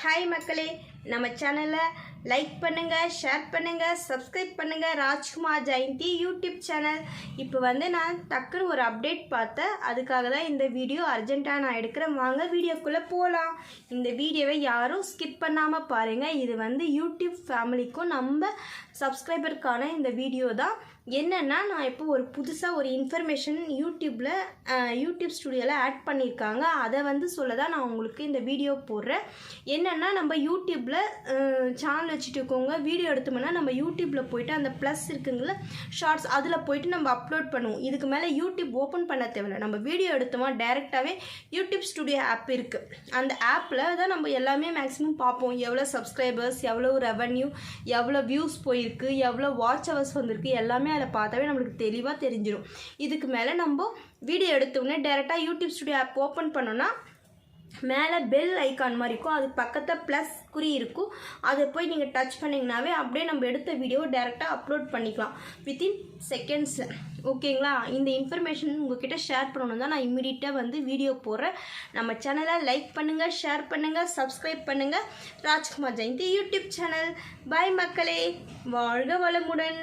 Hi மக்களே நம்ம சேனலை லைக் பண்ணுங்கள் ஷேர் பண்ணுங்கள் சப்ஸ்கிரைப் பண்ணுங்கள் ராஜ்குமார் ஜெயந்தி யூடியூப் சேனல். இப்போ வந்து நான் டக்குன்னு ஒரு அப்டேட் பார்த்தேன் அதுக்காக தான் இந்த வீடியோ அர்ஜென்ட்டாக நான் எடுக்கிறேன். வாங்க வீடியோக்குள்ளே போகலாம் இந்த வீடியோவை யாரும் ஸ்கிப் பண்ணாமல் பாருங்கள் இது வந்து யூடியூப் ஃபேமிலிக்கும் நம்ம சப்ஸ்கிரைபருக்கான இந்த வீடியோ தான். என்னென்னா நான் இப்போ ஒரு புதுசாக ஒரு இன்ஃபர்மேஷன் யூடியூப்பில் யூடியூப் ஸ்டுடியோவில் ஆட் பண்ணியிருக்காங்க. அதை வந்து சொல்ல தான் நான் உங்களுக்கு இந்த வீடியோ போடுறேன். என்னென்னா நம்ம யூடியூப்பில் சேனல் வச்சுட்டு வச்சுட்டுக்கோங்க வீடியோ எடுத்தோம்னா நம்ம யூடியூப்பில் போயிட்டு அந்த ப்ளஸ் இருக்குங்கள ஷார்ட்ஸ் அதில் போயிட்டு நம்ம அப்லோட் பண்ணுவோம். இதுக்கு மேலே யூடியூப் ஓப்பன் பண்ண தேவையில்ல. நம்ம வீடியோ எடுத்தோமா டேரெக்டாகவே யூடியூப் ஸ்டுடியோ ஆப் இருக்குது அந்த ஆப்பில் தான் நம்ம எல்லாமே மேக்ஸிமம் பார்ப்போம். எவ்வளோ சப்ஸ்கிரைபர்ஸ் எவ்வளோ ரெவன்யூ எவ்வளோ வியூஸ் போயிருக்கு எவ்வளோ வாட்ச் ஹவர்ஸ் வந்திருக்கு எல்லாமே அதில் பார்த்தாவே நம்மளுக்கு தெளிவாக தெரிஞ்சிடும் இதுக்கு மேலே நம்ம வீடியோ எடுத்தோடனே டேரெக்டாக யூடியூப் ஸ்டுடியோ ஆப் ஓப்பன் பண்ணோன்னா மேலே பெல் ஐக்கான் மாதிரி இருக்கும். அது பக்கத்தில் ப்ளஸ் குறி இருக்கும். அதை போய் நீங்கள் டச் பண்ணிங்கனாவே அப்படியே நம்ம எடுத்த வீடியோ டேரெக்டாக அப்லோட் பண்ணிக்கலாம். வித்தின் செகண்ட்ஸில் ஓகேங்களா இந்த இன்ஃபர்மேஷன் உங்ககிட்ட ஷேர் பண்ணணும் தான் நான் இம்மிடியட்டாக வந்து வீடியோ போடுறேன். நம்ம சேனலை லைக் பண்ணுங்கள் ஷேர் பண்ணுங்கள் சப்ஸ்கிரைப் பண்ணுங்கள் Rajkumar Jayanthi YouTube channel bye மக்களே. வாழ்க வளமுடன்.